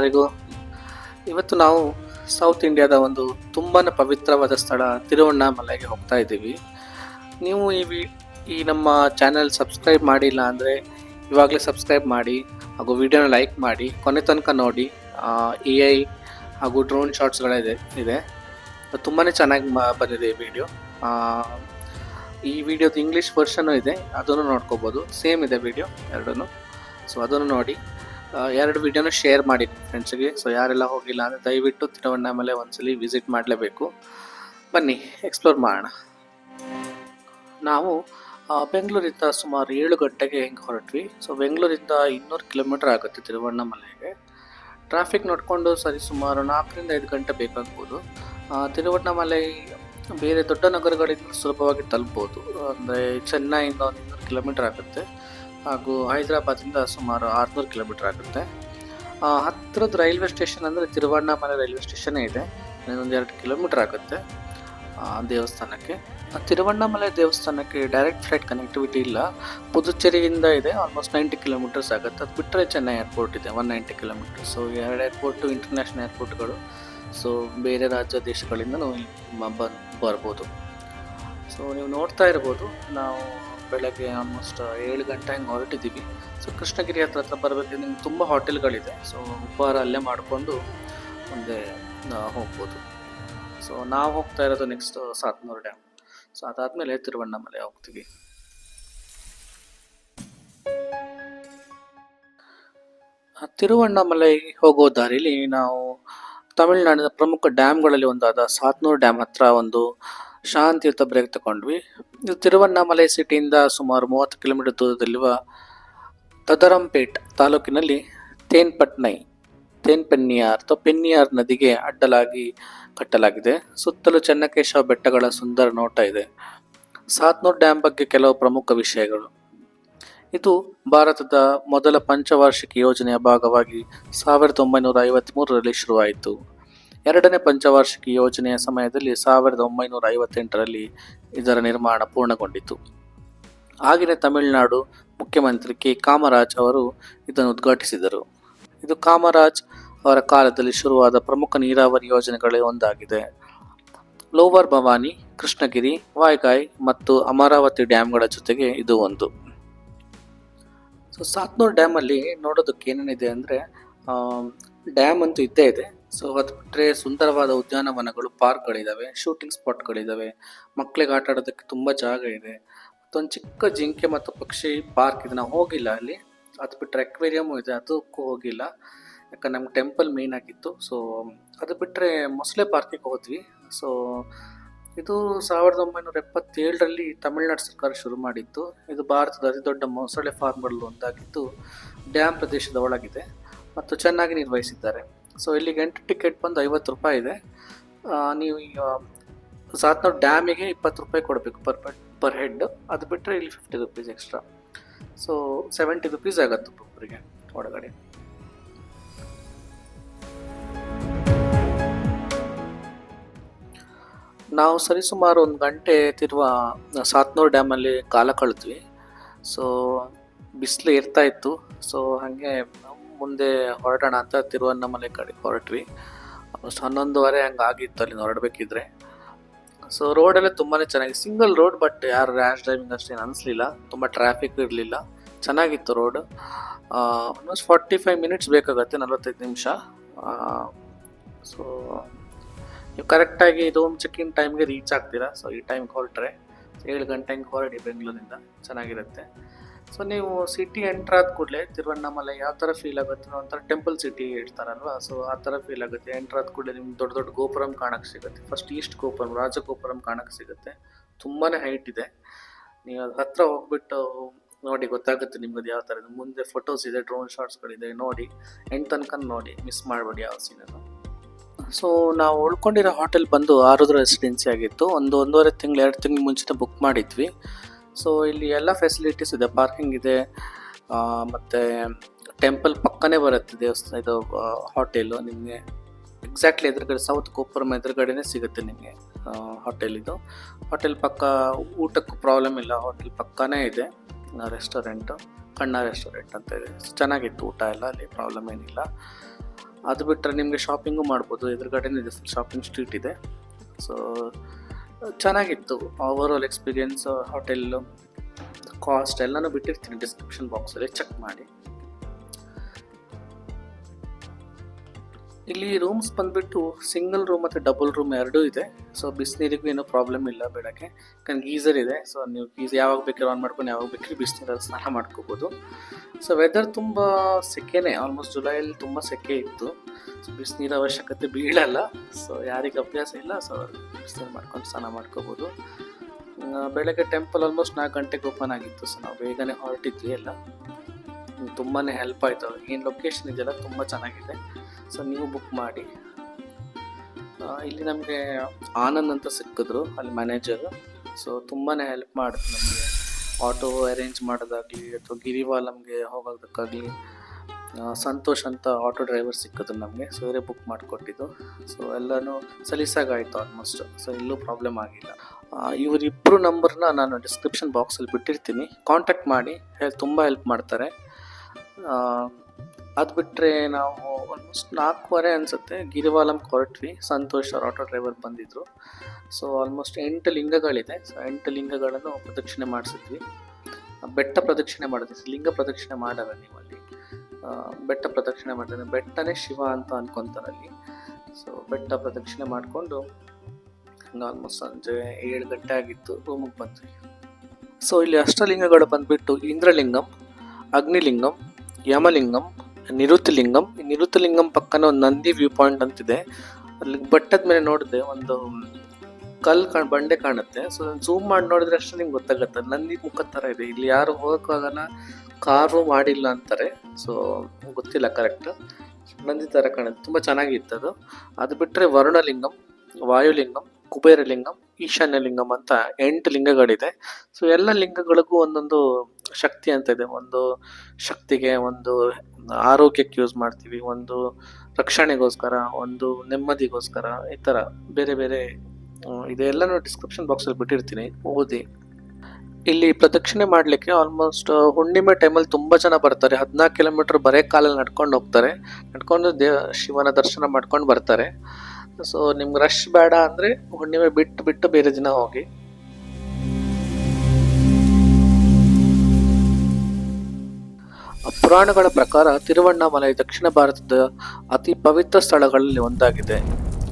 ಎಲ್ಲರಿಗೂ. ಇವತ್ತು ನಾವು ಸೌತ್ ಇಂಡಿಯಾದ ಒಂದು ತುಂಬಾ ಪವಿತ್ರವಾದ ಸ್ಥಳ ತಿರುವಣ್ಣಾಮಲೆಗೆ ಹೋಗ್ತಾ ಇದ್ದೀವಿ. ನೀವು ಈ ವಿ, ಈ ನಮ್ಮ ಚಾನೆಲ್ ಸಬ್ಸ್ಕ್ರೈಬ್ ಮಾಡಿಲ್ಲ ಅಂದರೆ ಇವಾಗಲೇ ಸಬ್ಸ್ಕ್ರೈಬ್ ಮಾಡಿ, ಹಾಗೂ ವಿಡಿಯೋನ ಲೈಕ್ ಮಾಡಿ, ಕೊನೆ ತನಕ ನೋಡಿ ಎ ಐ ಹಾಗೂ ಡ್ರೋನ್ ಶಾರ್ಟ್ಸ್ಗಳಿದೆ ಇದೆ ತುಂಬಾ ಚೆನ್ನಾಗಿ ಬಂದಿದೆ ಈ ವಿಡಿಯೋ ಈ ವಿಡಿಯೋದು ಇಂಗ್ಲೀಷ್ ವರ್ಷನೂ ಇದೆ, ಅದನ್ನು ನೋಡ್ಕೋಬೋದು. ಸೇಮ್ ಇದೆ ವಿಡಿಯೋ ಎರಡೂ ಸೊ ಅದನ್ನು ನೋಡಿ. ಎರಡು ವಿಡಿಯೋನ ಶೇರ್ ಮಾಡಿ ಫ್ರೆಂಡ್ಸ್ಗೆ ಸೊ ಯಾರೆಲ್ಲ ಹೋಗಿಲ್ಲ ಅಂದರೆ ದಯವಿಟ್ಟು ತಿರುವಣ್ಣಾಮಲೆ ಒಂದ್ಸಲಿ ವಿಸಿಟ್ ಮಾಡಲೇಬೇಕು. ಬನ್ನಿ ಎಕ್ಸ್ಪ್ಲೋರ್ ಮಾಡೋಣ. ನಾವು ಬೆಂಗಳೂರಿಂದ ಸುಮಾರು ಏಳು ಗಂಟೆಗೆ ಹೆಂಗೆ ಹೊರಟ್ವಿ. ಸೊ ಬೆಂಗಳೂರಿಂದ ಇನ್ನೂರು ಕಿಲೋಮೀಟರ್ ಆಗುತ್ತೆ ತಿರುವಣ್ಣಾಮಲೆಗೆ ಟ್ರಾಫಿಕ್ ನೋಡಿಕೊಂಡು ಸರಿ ಸುಮಾರು ನಾಲ್ಕರಿಂದ ಐದು ಗಂಟೆ ಬೇಕಾಗ್ಬೋದು. ತಿರುವಣ್ಣ ತಿರುವಣ್ಣಾಮಲೈ ಬೇರೆ ದೊಡ್ಡ ನಗರಗಳಿಂದ ಸುಲಭವಾಗಿ ತಲುಪ್ಬೋದು. ಅಂದರೆ, ಚೆನ್ನೈಯಿಂದ ಒಂದು ಇನ್ನೂರು ಕಿಲೋಮೀಟರ್ ಆಗುತ್ತೆ. ಹಾಗೂ ಹೈದರಾಬಾದಿಂದ ಸುಮಾರು ಆರುನೂರು ಕಿಲೋಮೀಟರ್ ಆಗುತ್ತೆ. ಹತ್ತಿರದ ರೈಲ್ವೆ ಸ್ಟೇಷನ್ ಅಂದರೆ ತಿರುವಣ್ಣಾಮಲೆ ರೈಲ್ವೆ ಸ್ಟೇಷನ್ನೇ ಇದೆ. ಇನ್ನೊಂದು ಎರಡು ಕಿಲೋಮೀಟರ್ ಆಗುತ್ತೆ ದೇವಸ್ಥಾನಕ್ಕೆ. ತಿರುವಣ್ಣಾಮಲೆ ದೇವಸ್ಥಾನಕ್ಕೆ ಡೈರೆಕ್ಟ್ ಫ್ಲೈಟ್ ಕನೆಕ್ಟಿವಿಟಿ ಇಲ್ಲ. ಪುದುಚೇರಿಯಿಂದ ಇದೆ, ಆಲ್ಮೋಸ್ಟ್ ನೈಂಟಿ ಕಿಲೋಮೀಟರ್ಸ್ ಆಗುತ್ತೆ. ಅದು ಬಿಟ್ಟರೆ ಚೆನ್ನೈ ಏರ್ಪೋರ್ಟ್ ಇದೆ, ಒನ್ ನೈಂಟಿ ಕಿಲೋಮೀಟರ್. ಸೊ ಎರಡು ಏರ್ಪೋರ್ಟು, ಇಂಟರ್ನ್ಯಾಷನಲ್ ಏರ್ಪೋರ್ಟ್ಗಳು. ಸೊ ಬೇರೆ ರಾಜ್ಯ ದೇಶಗಳಿಂದ ನಾವು ಬಂದು ಬರ್ಬೋದು. ಸೊ ನೀವು ನೋಡ್ತಾ ಇರ್ಬೋದು, ನಾವು ಬೆಳಗ್ಗೆ ಆಲ್ಮೋಸ್ಟ್ ಏಳು ಗಂಟೆ ಹಂಗೆ ಹೊರಟಿದ್ದೀವಿ. ಸೊ ಕೃಷ್ಣಗಿರಿ ಹತ್ರ ಹತ್ರ ಬರಬೇಕು ನಿಮ್ಗೆ ತುಂಬ ಹೋಟೆಲ್ಗಳಿದೆ. ಸೊ ಉಪಹಾರ ಅಲ್ಲೇ ಮಾಡಿಕೊಂಡು ಮುಂದೆ ಹೋಗ್ಬೋದು. ಸೊ ನಾವು ಹೋಗ್ತಾ ಇರೋದು ನೆಕ್ಸ್ಟ್ ಸಾತ್ನೂರು ಡ್ಯಾಮ್ ಸೊ ಅದಾದಮೇಲೆ ತಿರುವಣ್ಣಾಮಲೆ ಹೋಗ್ತೀವಿ. ತಿರುವಣ್ಣಾಮಲೈ ಹೋಗೋ ದಾರಿಲಿ ನಾವು ತಮಿಳುನಾಡಿನ ಪ್ರಮುಖ ಡ್ಯಾಮ್ಗಳಲ್ಲಿ ಒಂದಾದ ಸಾತ್ನೂರು ಡ್ಯಾಮ್ ಹತ್ರ ಒಂದು ಶಾಂತಿಯುತ ಬ್ರೇಕ್ ತಗೊಂಡ್ವಿ ಇದು ತಿರುವಣ್ಣಾಮಲೈ ಸಿಟಿಯಿಂದ ಸುಮಾರು ಮೂವತ್ತು ಕಿಲೋಮೀಟರ್ ದೂರದಲ್ಲಿರುವ ತದರಂಪೇಟ್ ತಾಲೂಕಿನಲ್ಲಿ ತೇನ್ಪಟ್ನೈ, ತೇನ್ಪೆನ್ನಿಯಾರ್ ಅಥವಾ ಪೆನ್ನಿಯಾರ್ ನದಿಗೆ ಅಡ್ಡಲಾಗಿ ಕಟ್ಟಲಾಗಿದೆ. ಸುತ್ತಲೂ ಚೆನ್ನಕೇಶವ ಬೆಟ್ಟಗಳ ಸುಂದರ ನೋಟ ಇದೆ. ಸಾತ್ನೂರ್ ಡ್ಯಾಮ್ ಬಗ್ಗೆ ಕೆಲವು ಪ್ರಮುಖ ವಿಷಯಗಳು. ಇದು ಭಾರತದ ಮೊದಲ ಪಂಚವಾರ್ಷಿಕ ಯೋಜನೆಯ ಭಾಗವಾಗಿ ಸಾವಿರದ ಒಂಬೈನೂರ ಐವತ್ತ್ಮೂರರಲ್ಲಿ ಶುರುವಾಯಿತು. ಎರಡನೇ ಪಂಚವಾರ್ಷಿಕ ಯೋಜನೆಯ ಸಮಯದಲ್ಲಿ ಸಾವಿರದ ಒಂಬೈನೂರ ಐವತ್ತೆಂಟರಲ್ಲಿ ಇದರ ನಿರ್ಮಾಣ ಪೂರ್ಣಗೊಂಡಿತು. ಆಗಿನ ತಮಿಳುನಾಡು ಮುಖ್ಯಮಂತ್ರಿ ಕೆ. ಕಾಮರಾಜ್ ಅವರು ಇದನ್ನು ಉದ್ಘಾಟಿಸಿದರು. ಇದು ಕಾಮರಾಜ್ ಅವರ ಕಾಲದಲ್ಲಿ ಶುರುವಾದ ಪ್ರಮುಖ ನೀರಾವರಿ ಯೋಜನೆಗಳೇ ಒಂದಾಗಿದೆ. ಲೋವರ್ ಭವಾನಿ, ಕೃಷ್ಣಗಿರಿ, ವಾಯ್ಗಾಯ್ ಮತ್ತು ಅಮರಾವತಿ ಡ್ಯಾಮ್ಗಳ ಜೊತೆಗೆ ಇದು ಒಂದು. ಸೊ, ಸಾತ್ನೂರು ಡ್ಯಾಮಲ್ಲಿ ನೋಡೋದಕ್ಕೆ ಏನೇನಿದೆ ಅಂದರೆ ಡ್ಯಾಮ್ ಅಂತೂ ಇದ್ದೇ ಇದೆ. ಸೊ ಅದು ಬಿಟ್ಟರೆ ಸುಂದರವಾದ ಉದ್ಯಾನವನಗಳು ಪಾರ್ಕ್ಗಳಿದ್ದಾವೆ ಶೂಟಿಂಗ್ ಸ್ಪಾಟ್ಗಳಿದ್ದಾವೆ ಮಕ್ಕಳಿಗೆ ಆಟ ಆಡೋದಕ್ಕೆ ತುಂಬ ಜಾಗ ಇದೆ. ಮತ್ತೊಂದು ಚಿಕ್ಕ ಜಿಂಕೆ ಮತ್ತು ಪಕ್ಷಿ ಪಾರ್ಕ್ ಇದೆ ಹೋಗಿಲ್ಲ ಅಲ್ಲಿ. ಅದು ಬಿಟ್ಟರೆ ಅಕ್ವೇರಿಯಮು ಇದೆ, ಅದಕ್ಕೂ ಹೋಗಿಲ್ಲ. ಯಾಕಂದ್ರೆ ನಮ್ಗೆ ಟೆಂಪಲ್ ಮೇನ್ ಆಗಿತ್ತು. ಸೊ ಅದು ಬಿಟ್ಟರೆ ಮೊಸಳೆ ಪಾರ್ಕಿಗೆ ಹೋದ್ವಿ. ಸೊ ಇದು ಸಾವಿರದ ಒಂಬೈನೂರ ಎಪ್ಪತ್ತೇಳರಲ್ಲಿ ತಮಿಳುನಾಡು ಸರ್ಕಾರ ಶುರು ಮಾಡಿತ್ತು. ಇದು ಭಾರತದ ಅತಿ ದೊಡ್ಡ ಮೊಸಳೆ ಫಾರ್ಮ್ಗಳಲ್ಲಿ ಒಂದಾಗಿದ್ದು ಡ್ಯಾಮ್ ಪ್ರದೇಶದ ಒಳಗಿದೆ. ಮತ್ತು ಚೆನ್ನಾಗಿ ನಿರ್ವಹಿಸಿದ್ದಾರೆ. ಸೊ ಇಲ್ಲಿಗೆ ಎಂಟು ಟಿಕೆಟ್ ಬಂದು ಐವತ್ತು ರೂಪಾಯಿ ಇದೆ. ನೀವು ಈಗ ಸಾತ್ನೂರು ಡ್ಯಾಮಿಗೆ ಇಪ್ಪತ್ತು ರೂಪಾಯಿ ಕೊಡಬೇಕು ಪರ್ ಪರ್ ಹೆಡ್ ಅದು ಬಿಟ್ಟರೆ ಇಲ್ಲಿ fifty rupees extra so seventy rupees ಆಗುತ್ತೆ ಒಬ್ಬೊಬ್ಬರಿಗೆ ಒಳಗಡೆ. ನಾವು ಸರಿಸುಮಾರು ಒಂದು ಗಂಟೆ ತಿರುವ ಸಾತ್ನೂರು ಡ್ಯಾಮಲ್ಲಿ ಕಾಲ ಕಳೆದ್ವಿ. ಸೊ ಬಿಸಿಲು ಇರ್ತಾ ಇತ್ತು. ಸೊ ಹಾಗೆ ಮುಂದೆ ಹೊರಟೋಣ ಅಂತ ತಿರುವನ್ನಮಲೆ ಕಡೆ ಹೊರಟ್ವಿ. ಆಲ್ಮೋಸ್ಟ್ ಹನ್ನೊಂದುವರೆ ಹಂಗೆ ಆಗಿತ್ತು ಅಲ್ಲಿ ಹೊರಡಬೇಕಿದ್ರೆ. ಸೊ ರೋಡೆಲ್ಲ ತುಂಬಾ ಚೆನ್ನಾಗಿ ಸಿಂಗಲ್ ರೋಡ್ ಬಟ್ ಯಾರು ರ್ಯಾಶ್ ಡ್ರೈವಿಂಗ್ ಅಷ್ಟೇನು ಅನಿಸ್ಲಿಲ್ಲ. ತುಂಬ ಟ್ರಾಫಿಕ್ ಇರಲಿಲ್ಲ. ಚೆನ್ನಾಗಿತ್ತು road almost forty five minutes ಬೇಕಾಗತ್ತೆ, ನಲವತ್ತೈದು ನಿಮಿಷ. ಸೊ ನೀವು ಕರೆಕ್ಟಾಗಿ ರೂಮ್ ಚೆಕ್ ಇನ್ ಟೈಮ್ಗೆ ರೀಚ್ ಆಗ್ತೀರಾ? ಸೊ ಈ ಟೈಮ್ಗೆ ಹೊರಟ್ರೆ ಏಳು ಗಂಟೆ ಹಂಗೆ ಹೊರಡಿ ಬೆಂಗಳೂರಿಂದ. ಚೆನ್ನಾಗಿರುತ್ತೆ. ಸೊ ನೀವು ಸಿಟಿ ಎಂಟ್ರ್ ಆದ ಕೂಡಲೇ ತಿರುವಣ್ಣಾಮಲೆ ಯಾವ ಥರ ಫೀಲ್ ಆಗುತ್ತೆ. ಒಂಥರ ಟೆಂಪಲ್ ಸಿಟಿ ಇರ್ತಾರಲ್ವ ಸೊ ಆ ಥರ ಫೀಲ್ ಆಗುತ್ತೆ. ಎಂಟ್ರ್ ಆದ ಕೂಡಲೇ ನಿಮ್ಗೆ ದೊಡ್ಡ ದೊಡ್ಡ ಗೋಪುರಂ ಕಾಣಕ್ಕೆ ಸಿಗುತ್ತೆ. ಫಸ್ಟ್ ಈಸ್ಟ್ ಗೋಪುರಂ ರಾಜಗೋಪುರಂ ಕಾಣಕ್ಕೆ ಸಿಗುತ್ತೆ. ತುಂಬಾ ಹೈಟ್ ಇದೆ. ನೀವು ಅದ್ರ ಹತ್ರ ಹೋಗ್ಬಿಟ್ಟು ನೋಡಿ, ಗೊತ್ತಾಗುತ್ತೆ ನಿಮ್ಗೆ ಯಾವ ಥರ. ಮುಂದೆ ಫೋಟೋಸ್ ಇದೆ ಡ್ರೋನ್ ಶಾಟ್ಸ್ಗಳಿದೆ ನೋಡಿ. ಎಂಡ್ ತನಕ ನೋಡಿ ಮಿಸ್ ಮಾಡಬೇಡಿ ಯಾವ ಸೀನನ್ನು ಸೊ ನಾವು ಉಳ್ಕೊಂಡಿರೋ ಹೋಟೆಲ್ ಬಂದು ಆರುದ್ರ ರೆಸಿಡೆನ್ಸಿ ಆಗಿತ್ತು. ಒಂದು ಒಂದೂವರೆ ತಿಂಗಳು, ಎರಡು ತಿಂಗಳು ಮುಂಚಿತ ಬುಕ್ ಮಾಡಿದ್ವಿ. ಸೊ ಇಲ್ಲಿ ಎಲ್ಲ ಫೆಸಿಲಿಟೀಸ್ ಇದೆ. ಪಾರ್ಕಿಂಗ್ ಇದೆ. ಮತ್ತು ಟೆಂಪಲ್ ಪಕ್ಕನೇ ಬರುತ್ತೆ ದೇವಸ್ಥಾನ, ಇದು ಹೋಟೆಲು ನಿಮಗೆ ಎಕ್ಸಾಕ್ಟ್ಲಿ ಎದುರುಗಡೆ ಸೌತ್ ಗೋಪುರಂ ಎದುರುಗಡೆನೇ ಸಿಗುತ್ತೆ ನಿಮಗೆ ಹೋಟೆಲ್ ಇದು. ಹೋಟೆಲ್ ಪಕ್ಕ ಊಟಕ್ಕೂ ಪ್ರಾಬ್ಲಮ್ ಇಲ್ಲ. ಹೋಟೆಲ್ ಪಕ್ಕನೇ ಇದೆ. ರೆಸ್ಟೋರೆಂಟು ಕಣ್ಣ ರೆಸ್ಟೋರೆಂಟ್ ಅಂತ ಇದೆ. ಚೆನ್ನಾಗಿತ್ತು ಊಟ ಎಲ್ಲ, ಅಲ್ಲಿ ಪ್ರಾಬ್ಲಮ್ ಏನಿಲ್ಲ. ಅದು ಬಿಟ್ಟರೆ ನಿಮಗೆ ಶಾಪಿಂಗು ಮಾಡ್ಬೋದು. ಎದುರುಗಡೆನೇ ಇದೆ. ಶಾಪಿಂಗ್ ಸ್ಟ್ರೀಟ್ ಇದೆ. ಸೊ ಚೆನ್ನಾಗಿತ್ತು. Over all experience hotel cost ಎಲ್ಲನೂ ಬಿಟ್ಟಿರ್ತೀನಿ ಡಿಸ್ಕ್ರಿಪ್ಷನ್ ಬಾಕ್ಸಲ್ಲಿ ಚೆಕ್ ಮಾಡಿ. ಇಲ್ಲಿ ರೂಮ್ಸ್ ಬಂದ್ಬಿಟ್ಟು ಸಿಂಗಲ್ ರೂಮ್ ಮತ್ತು ಡಬಲ್ ರೂಮ್ ಎರಡೂ ಇದೆ. ಸೊ ಬಿಸಿನೀರಿಗೂ ಏನೂ ಪ್ರಾಬ್ಲಮ್ ಇಲ್ಲ ಬೆಳಗ್ಗೆ. ಯಾಕಂದ್ರೆ ಗೀಸರ್ ಇದೆ. ಸೊ ನೀವು ಗೀಸ್ ಯಾವಾಗ ಬೇಕಾದ್ರೂ ಆನ್ ಮಾಡ್ಕೊಂಡು ಯಾವಾಗ ಬೇಕಾದ್ರೂ ಬಿಸಿನೀರಲ್ಲಿ ಸ್ನಾನ ಮಾಡ್ಕೋಬೋದು. ಸೊ ವೆದರ್ ತುಂಬ ಸೆಕೆನೇ. ಆಲ್ಮೋಸ್ಟ್ ಜುಲೈಯಲ್ಲಿ ತುಂಬ ಸೆಕೆ ಇತ್ತು. ಸೊ ಬಿಸಿನೀರ ಅವಶ್ಯಕತೆ ಬೀಳಲ್ಲ. ಸೊ ಯಾರಿಗೆ ಅಭ್ಯಾಸ ಇಲ್ಲ. ಸೊ ಬಿಸಿನೀರು ಮಾಡ್ಕೊಂಡು ಸ್ನಾನ ಮಾಡ್ಕೋಬೋದು. ಬೆಳಗ್ಗೆ ಟೆಂಪಲ್ ಆಲ್ಮೋಸ್ಟ್ ನಾಲ್ಕು ಗಂಟೆಗೆ ಓಪನ್ ಆಗಿತ್ತು. ಸೊ ನಾವು ಬೇಗನೆ ಹೊರಟಿದ್ವಿ ಎಲ್ಲ. ತುಂಬಾ ಹೆಲ್ಪ್ ಆಯಿತು. ಏನು ಲೊಕೇಶನ್ ಇದೆಯಲ್ಲ ತುಂಬ ಚೆನ್ನಾಗಿದೆ. ಸೊ ನೀವು ಬುಕ್ ಮಾಡಿ. ಇಲ್ಲಿ ನಮಗೆ ಆನಂದ್ ಅಂತ ಸಿಕ್ಕಿದ್ರು, ಅಲ್ಲಿ ಮ್ಯಾನೇಜರು ಸೊ ತುಂಬಾ ಹೆಲ್ಪ್ ಮಾಡಿದ್ರು ನಮಗೆ. ಆಟೋ ಅರೇಂಜ್ ಮಾಡೋದಾಗಲಿ ಅಥವಾ ಗಿರಿವಾಲಮ್ಗೆ ಹೋಗೋದಕ್ಕಾಗಲಿ ಸಂತೋಷ್ ಅಂತ ಆಟೋ ಡ್ರೈವರ್ ಸಿಕ್ಕಿದ್ರು ನಮಗೆ. ಸೊ ಇವರೇ ಬುಕ್ ಮಾಡಿಕೊಟ್ಟಿದ್ದು. ಸೊ ಎಲ್ಲನೂ ಸಲೀಸಾಗಾಯಿತು ಆಲ್ಮೋಸ್ಟ್ ಸೊ ಎಲ್ಲೂ ಪ್ರಾಬ್ಲಮ್ ಆಗಿಲ್ಲ. ಇವರಿಬ್ಬರು ನಂಬರ್ನ ನಾನು ಡಿಸ್ಕ್ರಿಪ್ಷನ್ ಬಾಕ್ಸಲ್ಲಿ ಬಿಟ್ಟಿರ್ತೀನಿ. ಕಾಂಟ್ಯಾಕ್ಟ್ ಮಾಡಿ ತುಂಬ ಹೆಲ್ಪ್ ಮಾಡ್ತಾರೆ. ಅದು ಬಿಟ್ಟರೆ ನಾವು ಆಲ್ಮೋಸ್ಟ್ ನಾಲ್ಕೂವರೆ ಅನಿಸುತ್ತೆ. ಗಿರಿವಾಲಂ ಹೊರಟ್ವಿ ಸಂತೋಷ್ ಅವ್ರ ಆಟೋ ಡ್ರೈವರ್ ಬಂದಿದ್ದರು ಸೊ ಆಲ್ಮೋಸ್ಟ್ ಎಂಟು ಲಿಂಗಗಳಿದೆ. ಸೊ ಎಂಟು ಲಿಂಗಗಳನ್ನು ಪ್ರದಕ್ಷಿಣೆ ಮಾಡಿಸಿದ್ವಿ. ಬೆಟ್ಟ ಪ್ರದಕ್ಷಿಣೆ ಮಾಡಿದ್ವಿ. ಲಿಂಗ ಪ್ರದಕ್ಷಿಣೆ ಮಾಡಲ್ಲ ನೀವು ಅಲ್ಲಿ ಬೆಟ್ಟ ಪ್ರದಕ್ಷಿಣೆ ಮಾಡಿದ್ರೆ ಬೆಟ್ಟನೇ ಶಿವ ಅಂತ ಅಲ್ಲಿ ಸೊ ಬೆಟ್ಟ ಪ್ರದಕ್ಷಿಣೆ ಮಾಡಿಕೊಂಡು ಆಲ್ಮೋಸ್ಟ್ ಸಂಜೆ ಏಳು ಗಂಟೆ ಆಗಿತ್ತು ರೂಮಿಗೆ ಬಂದ್ವಿ. ಸೊ ಇಲ್ಲಿ ಅಷ್ಟಲಿಂಗಗಳು ಬಂದ್ಬಿಟ್ಟು ಇಂದ್ರಲಿಂಗಂ, ಅಗ್ನಿಲಿಂಗಂ, ಯಮಲಿಂಗಂ ನಿರುತಲಿಂಗಂ ಈ ನಿರುತಲಿಂಗಂ ಪಕ್ಕನ ಒಂದು ನಂದಿ ವ್ಯೂ ಪಾಯಿಂಟ್ ಅಂತಿದೆ. ಅಲ್ಲಿ ಬೆಟ್ಟದ ಮೇಲೆ ನೋಡಿದೆ ಒಂದು ಕಲ್ ಕಾಣ್, ಬಂಡೆ ಕಾಣುತ್ತೆ. ಸೊ ಝೂಮ್ ಮಾಡಿ ನೋಡಿದ್ರೆ ಅಷ್ಟೇ ನಿಮ್ಗೆ ಗೊತ್ತಾಗುತ್ತೆ. ನಂದಿ ಮುಖ ಥರ ಇದೆ. ಇಲ್ಲಿ ಯಾರು ಹೋಗೋಕ್ಕಾಗಲ್ಲ, ಕಾರು ಮಾಡಿಲ್ಲ ಅಂತಾರೆ. ಸೊ ಗೊತ್ತಿಲ್ಲ ಕರೆಕ್ಟ್ ನಂದಿ ಥರ ಕಾಣುತ್ತೆ. ತುಂಬ ಚೆನ್ನಾಗಿತ್ತು ಅದು. ಅದು ಬಿಟ್ಟರೆ ವರುಣಲಿಂಗಂ, ವಾಯುಲಿಂಗಂ, ಕುಬೇರಲಿಂಗಂ ಈಶಾನ್ಯಲಿಂಗಂ ಅಂತ ಎಂಟು ಲಿಂಗಗಳಿದೆ. ಸೊ ಎಲ್ಲ ಲಿಂಗಗಳಿಗೂ ಒಂದೊಂದು ಶಕ್ತಿ ಅಂತ ಇದೆ. ಒಂದು ಶಕ್ತಿಗೆ ಒಂದು ಆರೋಗ್ಯಕ್ಕೆ ಯೂಸ್ ಮಾಡ್ತೀವಿ, ಒಂದು ರಕ್ಷಣೆಗೋಸ್ಕರ, ಒಂದು ನೆಮ್ಮದಿಗೋಸ್ಕರ, ಈ ಥರ ಬೇರೆ ಬೇರೆ ಇದೆಲ್ಲನೂ ಡಿಸ್ಕ್ರಿಪ್ಷನ್ ಬಾಕ್ಸಲ್ಲಿ ಬಿಟ್ಟಿರ್ತೀನಿ, ಓದಿ. ಇಲ್ಲಿ ಪ್ರದಕ್ಷಿಣೆ ಮಾಡಲಿಕ್ಕೆ ಆಲ್ಮೋಸ್ಟ್ ಹುಣ್ಣಿಮೆ ಟೈಮಲ್ಲಿ ತುಂಬ ಜನ ಬರ್ತಾರೆ. ಹದಿನಾಲ್ಕು ಕಿಲೋಮೀಟರ್ ಬರೇ ಕಾಲಲ್ಲಿ ನಡ್ಕೊಂಡು ಹೋಗ್ತಾರೆ. ನಡ್ಕೊಂಡು ದೇವ ಶಿವನ ದರ್ಶನ ಮಾಡ್ಕೊಂಡು ಬರ್ತಾರೆ. ಸೊ ನಿಮ್ಗೆ ರಶ್ ಬೇಡ ಅಂದರೆ ಹುಣ್ಣಿಮೆ ಬಿಟ್ಟು ಬಿಟ್ಟು ಬೇರೆ ದಿನ ಹೋಗಿ. ಪುರಾಣಗಳ ಪ್ರಕಾರ ತಿರುವಣ್ಣಾಮಲೈ ದಕ್ಷಿಣ ಭಾರತದ ಅತಿ ಪವಿತ್ರ ಸ್ಥಳಗಳಲ್ಲಿ ಒಂದಾಗಿದೆ.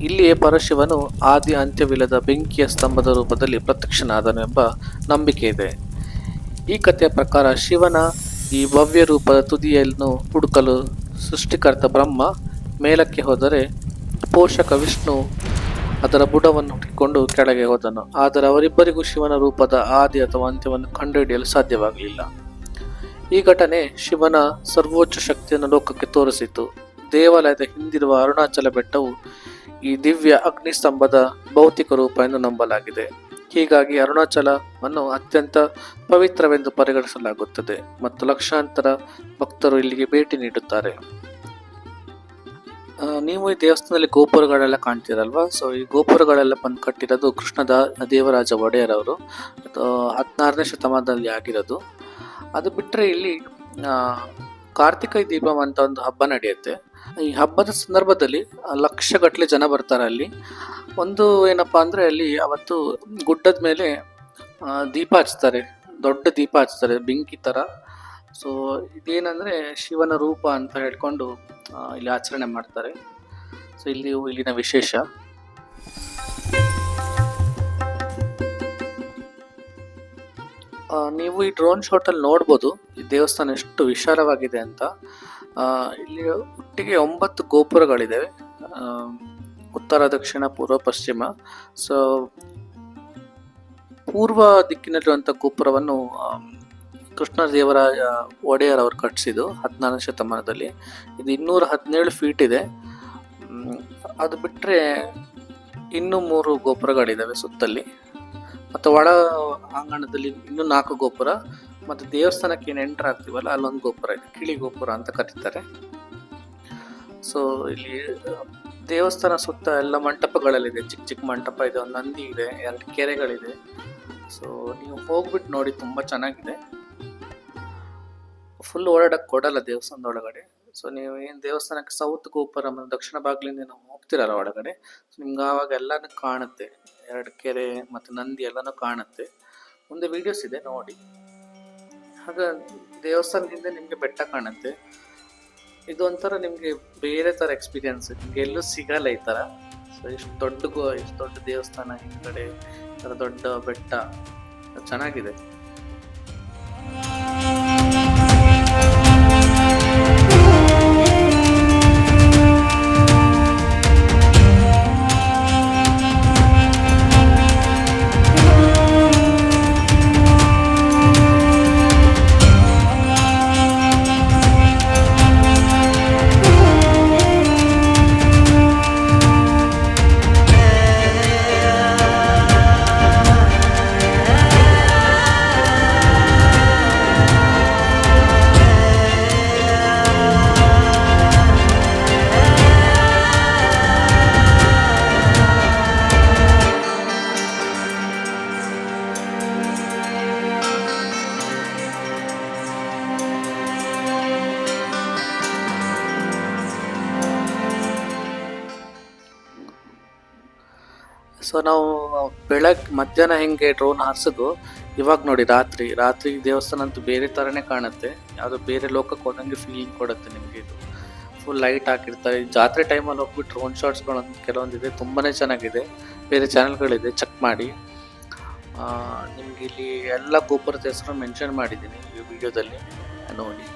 ಇಲ್ಲಿಯೇ ಪರಶಿವನು ಆದಿ ಅಂತ್ಯವಿಲ್ಲದ ಬೆಂಕಿಯ ಸ್ತಂಭದ ರೂಪದಲ್ಲಿ ಪ್ರತ್ಯಕ್ಷನಾದನು ಎಂಬ ನಂಬಿಕೆ ಇದೆ. ಈ ಕಥೆಯ ಪ್ರಕಾರ ಶಿವನ ಈ ಭವ್ಯ ರೂಪದ ತುದಿಯನ್ನು ಹುಡುಕಲು ಸೃಷ್ಟಿಕರ್ತ ಬ್ರಹ್ಮ ಮೇಲಕ್ಕೆ ಹೋದರೆ ಪೋಷಕ ವಿಷ್ಣು ಅದರ ಬುಡವನ್ನು ಹುಡುಕಿಕೊಂಡು ಕೆಳಗೆ ಹೋದನು. ಆದರೆ ಅವರಿಬ್ಬರಿಗೂ ಶಿವನ ರೂಪದ ಆದಿ ಅಥವಾ ಅಂತ್ಯವನ್ನು ಕಂಡುಹಿಡಿಯಲು ಸಾಧ್ಯವಾಗಲಿಲ್ಲ. ಈ ಘಟನೆ ಶಿವನ ಸರ್ವೋಚ್ಚ ಶಕ್ತಿಯನ್ನು ಲೋಕಕ್ಕೆ ತೋರಿಸಿತು. ದೇವಾಲಯದ ಹಿಂದಿರುವ ಅರುಣಾಚಲ ಬೆಟ್ಟವು ಈ ದಿವ್ಯ ಅಗ್ನಿಸ್ತಂಭದ ಭೌತಿಕ ರೂಪ ಎಂದು ನಂಬಲಾಗಿದೆ. ಹೀಗಾಗಿ ಅರುಣಾಚಲವನ್ನು ಅತ್ಯಂತ ಪವಿತ್ರವೆಂದು ಪರಿಗಣಿಸಲಾಗುತ್ತದೆ ಮತ್ತು ಲಕ್ಷಾಂತರ ಭಕ್ತರು ಇಲ್ಲಿಗೆ ಭೇಟಿ ನೀಡುತ್ತಾರೆ. ನೀವು ಈ ದೇವಸ್ಥಾನದಲ್ಲಿ ಗೋಪುರಗಳೆಲ್ಲ ಕಾಣ್ತೀರಲ್ವಾ? ಸೊ ಈ ಗೋಪುರಗಳೆಲ್ಲ ಬಂದು ಕಟ್ಟಿರೋದು ಕೃಷ್ಣದ ದೇವರಾಜ ಒಡೆಯರ್ ಅವರು ಹದಿನಾರನೇ ಶತಮಾನದಲ್ಲಿ ಆಗಿರೋದು. ಅದು ಬಿಟ್ಟರೆ ಇಲ್ಲಿ ಕಾರ್ತಿಕ ದೀಪಂ ಅಂತ ಒಂದು ಹಬ್ಬ ನಡೆಯುತ್ತೆ. ಈ ಹಬ್ಬದ ಸಂದರ್ಭದಲ್ಲಿ ಲಕ್ಷಗಟ್ಟಲೆ ಜನ ಬರ್ತಾರೆ ಅಲ್ಲಿ. ಒಂದು ಏನಪ್ಪ ಅಂದರೆ ಅಲ್ಲಿ ಅವತ್ತು ಗುಡ್ಡದ ಮೇಲೆ ದೀಪ ಹಚ್ತಾರೆ. ದೊಡ್ಡ ದೀಪ ಹಚ್ತಾರೆ, ಬೆಂಕಿ ಥರ ಸೊ ಇದೇನಂದರೆ ಶಿವನ ರೂಪ ಅಂತ ಹೇಳ್ಕೊಂಡು ಇಲ್ಲಿ ಆಚರಣೆ ಮಾಡ್ತಾರೆ. ಸೊ ಇಲ್ಲಿ ಇಲ್ಲಿನ ವಿಶೇಷ. ನೀವು ಈ ಡ್ರೋನ್ ಶಾಟಲ್ಲಿ ನೋಡ್ಬೋದು, ಈ ದೇವಸ್ಥಾನ ಎಷ್ಟು ವಿಶಾಲವಾಗಿದೆ ಅಂತ. ಇಲ್ಲಿ ಒಟ್ಟಿಗೆ ಒಂಬತ್ತು ಗೋಪುರಗಳಿದ್ದಾವೆ ಉತ್ತರ, ದಕ್ಷಿಣ, ಪೂರ್ವ, ಪಶ್ಚಿಮ. ಸೊ ಪೂರ್ವ ದಿಕ್ಕಿನಲ್ಲಿರುವಂಥ ಗೋಪುರವನ್ನು ಕೃಷ್ಣ ದೇವರಾಯ ಒಡೆಯರ್ ಅವರು ಕಟ್ಟಿಸಿದ್ದು ಹದಿನಾರನೇ ಶತಮಾನದಲ್ಲಿ. ಇದು ಇನ್ನೂರ ಹದಿನೇಳು ಫೀಟ್ ಇದೆ. ಅದು ಬಿಟ್ಟರೆ ಇನ್ನೂ ಮೂರು ಗೋಪುರಗಳಿದ್ದಾವೆ ಸುತ್ತಲ್ಲಿ. ಮತ್ತು ಒಳ ಆಂಗಣದಲ್ಲಿ ಇನ್ನೂ ನಾಲ್ಕು ಗೋಪುರ. ಮತ್ತು ದೇವಸ್ಥಾನಕ್ಕೆ ಏನು ಎಂಟರ್ ಆಗ್ತೀವಲ್ಲ, ಅಲ್ಲೊಂದು ಗೋಪುರ ಇದೆ. ಕಿಳಿ ಗೋಪುರ ಅಂತ ಕರೀತಾರೆ. ಸೊ ಇಲ್ಲಿ ದೇವಸ್ಥಾನ ಸುತ್ತ ಎಲ್ಲ ಮಂಟಪಗಳಲ್ಲಿದೆ. ಚಿಕ್ಕ ಚಿಕ್ಕ ಮಂಟಪ ಇದೆ, ಒಂದು ನಂದಿ ಇದೆ, ಎರಡು ಕೆರೆಗಳಿದೆ. ಸೊ ನೀವು ಹೋಗ್ಬಿಟ್ಟು ನೋಡಿ, ತುಂಬ ಚೆನ್ನಾಗಿದೆ. ಫುಲ್ ಓಡಾಡಕ್ಕೆ ಕೊಡಲ್ಲ ದೇವಸ್ಥಾನದ ಒಳಗಡೆ ಸೊ ನೀವು ಏನು ದೇವಸ್ಥಾನಕ್ಕೆ ಸೌತ್ ಗೋಪುರ ಮತ್ತು ದಕ್ಷಿಣ ಬಾಗಿಲಿಂದ ನಾವು ಹೋಗ್ತಿರಲ್ಲ ಒಳಗಡೆ. ಸೊ ನಿಮ್ಗೆ ಆವಾಗ ಎಲ್ಲನೂ ಕಾಣುತ್ತೆ. ಎರಡು ಕೆರೆ ಮತ್ತು ನಂದಿ ಎಲ್ಲನೂ ಕಾಣುತ್ತೆ. ಮುಂದೆ ವಿಡಿಯೋಸ್ ಇದೆ, ನೋಡಿ. ಹಾಗ ದೇವಸ್ಥಾನದಿಂದ ನಿಮಗೆ ಬೆಟ್ಟ ಕಾಣುತ್ತೆ. ಇದು ಒಂಥರ ನಿಮಗೆ ಬೇರೆ ಥರ ಎಕ್ಸ್ಪೀರಿಯನ್ಸ್ ನಿಮಗೆ ಎಲ್ಲೂ ಸಿಗಲ್ಲ ಈ ಥರ. ಸೊ ಇಷ್ಟು ದೊಡ್ಡ ಗೋ, ಇಷ್ಟು ದೊಡ್ಡ ದೇವಸ್ಥಾನ ಹಿಂದ್ಗಡೆ ಥರ ದೊಡ್ಡ ಬೆಟ್ಟ, ಚೆನ್ನಾಗಿದೆ. ಮಧ್ಯಾಹ್ನ ಹೆಂಗೆ ಡ್ರೋನ್ ಹಾರಿಸೋದು, ಇವಾಗ ನೋಡಿ ರಾತ್ರಿ. ರಾತ್ರಿ ದೇವಸ್ಥಾನ ಅಂತೂ ಬೇರೆ ಥರನೇ ಕಾಣುತ್ತೆ. ಯಾವುದೋ ಬೇರೆ ಲೋಕಕ್ಕೆ ಹೋದಂಗೆ ಫೀಲಿಂಗ್ ಕೊಡುತ್ತೆ ನಿಮಗೆ ಇದು. ಫುಲ್ ಲೈಟ್ ಹಾಕಿರ್ತಾರೆ. ಜಾತ್ರೆ ಟೈಮಲ್ಲಿ ಹೋಗ್ಬಿಟ್ಟು ಡ್ರೋನ್ ಶಾರ್ಟ್ಸ್ಗಳು ಕೆಲವೊಂದಿದೆ ತುಂಬಾ ಚೆನ್ನಾಗಿದೆ. ಬೇರೆ ಚಾನಲ್ಗಳಿದೆ ಚೆಕ್ ಮಾಡಿ. ನಿಮಗೆ ಇಲ್ಲಿ ಎಲ್ಲ ಗೋಪುರದ ಹೆಸರು ಮೆನ್ಷನ್ ಮಾಡಿದ್ದೀನಿ ಈ ವಿಡಿಯೋದಲ್ಲಿ ನೋಡಿ.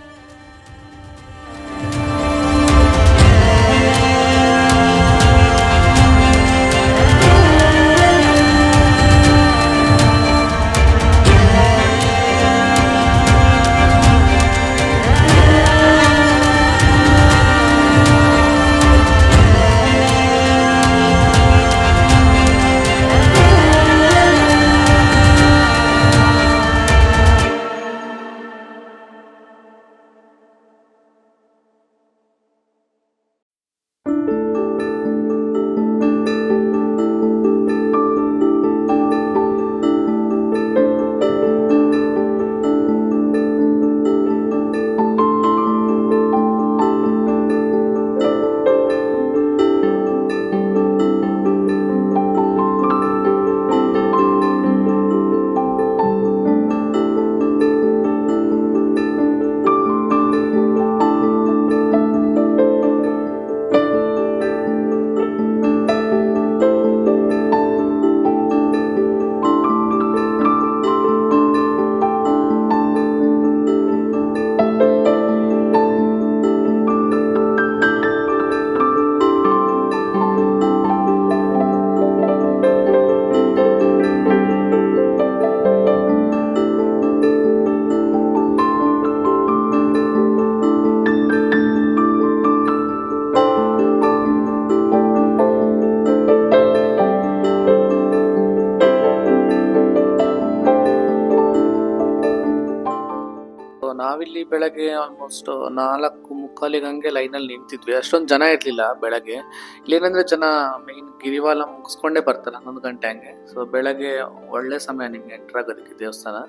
ಬೆಳಗ್ಗೆ ಆಲ್ಮೋಸ್ಟ್ ನಾಲ್ಕು ಮುಕ್ಕಾಲಿಗೆ ಹಂಗೆ ಲೈನಲ್ಲಿ ನಿಂತಿದ್ವಿ. ಅಷ್ಟೊಂದು ಜನ ಇರಲಿಲ್ಲ ಬೆಳಗ್ಗೆ. ಇಲ್ಲೇನಂದ್ರೆ ಜನ ಮೇನ್ ಗಿರಿವಾಲ ಮುಗಿಸ್ಕೊಂಡೇ ಬರ್ತಾರೆ, ಹನ್ನೊಂದು ಗಂಟೆ ಹಂಗೆ. ಸೊ ಬೆಳಗ್ಗೆ ಒಳ್ಳೆ ಸಮಯ ನಿಮ್ಗೆ ಎಂಟರ್ ಆಗೋದಕ್ಕೆ ದೇವಸ್ಥಾನ.